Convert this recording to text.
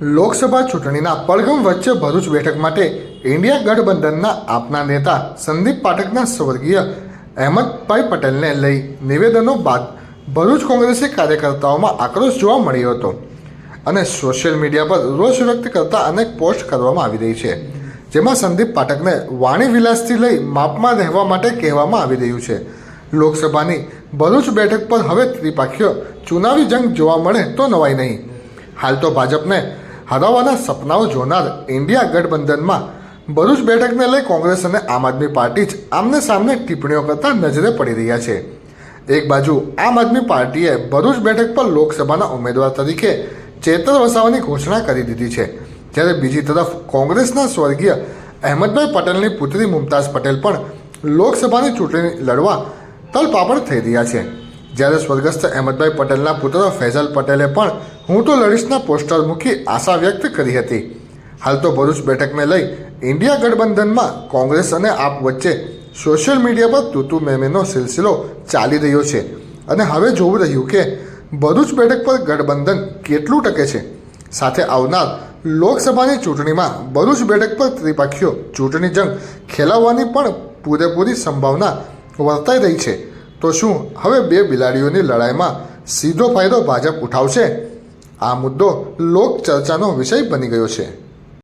લોકસભા ચૂંટણીના પડઘમ વચ્ચે ભરૂચ બેઠક માટે ઇન્ડિયા ગઠબંધનના આપના નેતા સંદીપ પાઠકના સ્વર્ગીય અહેમદભાઈ પટેલને લઈ નિવેદનો બાદ ભરૂચ કોંગ્રેસી કાર્યકર્તાઓમાં આક્રોશ જોવા મળ્યો હતો. અને સોશિયલ મીડિયા પર રોષ વ્યક્ત કરતા અનેક પોસ્ટ કરવામાં આવી રહી છે, જેમાં સંદીપ પાઠકને વાણી વિલાસથી લઈ માપમાં રહેવા માટે કહેવામાં આવી રહ્યું છે. લોકસભાની ભરૂચ બેઠક પર હવે ત્રિપાખીઓ ચુનાવી જંગ જોવા મળે તો નવાઈ નહીં. હાલ તો ભાજપને હરાવવાના સપનાઓ જોનાર ઇન્ડિયા ગઠબંધનમાં ભરૂચ બેઠકને લઈ કોંગ્રેસ અને આમ આદમી પાર્ટી જ આમને સામને ટિપ્પણીઓ કરતા નજરે પડી રહ્યા છે. એક બાજુ આમ આદમી પાર્ટીએ ભરૂચ બેઠક પર લોકસભાના ઉમેદવાર તરીકે ચેતર વસાવાની ઘોષણા કરી દીધી છે. જ્યારે બીજી તરફ કોંગ્રેસના સ્વર્ગીય અહેમદભાઈ પટેલની પુત્રી મુમતાઝ પટેલ પણ લોકસભાની ચૂંટણી લડવા તલપાપડ થઈ રહ્યા છે. જ્યારે સ્વર્ગસ્થ અહેમદભાઈ પટેલના પુત્ર ફૈઝલ પટેલે પણ હું તો લડીશના પોસ્ટર મૂકી આશા વ્યક્ત કરી હતી. હાલ તો ભરૂચ બેઠકને લઈ ઇન્ડિયા ગઠબંધનમાં કોંગ્રેસ અને આપ વચ્ચે સોશિયલ મીડિયા પર તૂતુ મેમેનો સિલસિલો ચાલી રહ્યો છે. અને હવે જોવું રહ્યું કે ભરૂચ બેઠક પર ગઠબંધન કેટલું ટકે છે. સાથે આવનાર લોકસભાની ચૂંટણીમાં ભરૂચ બેઠક પર ત્રિપાખીઓ ચૂંટણી જંગ ખેલાવવાની પણ પૂરેપૂરી સંભાવના વર્તાઈ રહી છે. તો શું હવે બે બિલાડીઓની લડાઈમાં સીધો ફાયદો ભાજપ ઉઠાવશે? આ મુદ્દો લોક ચર્ચાનો વિષય બની ગયો છે.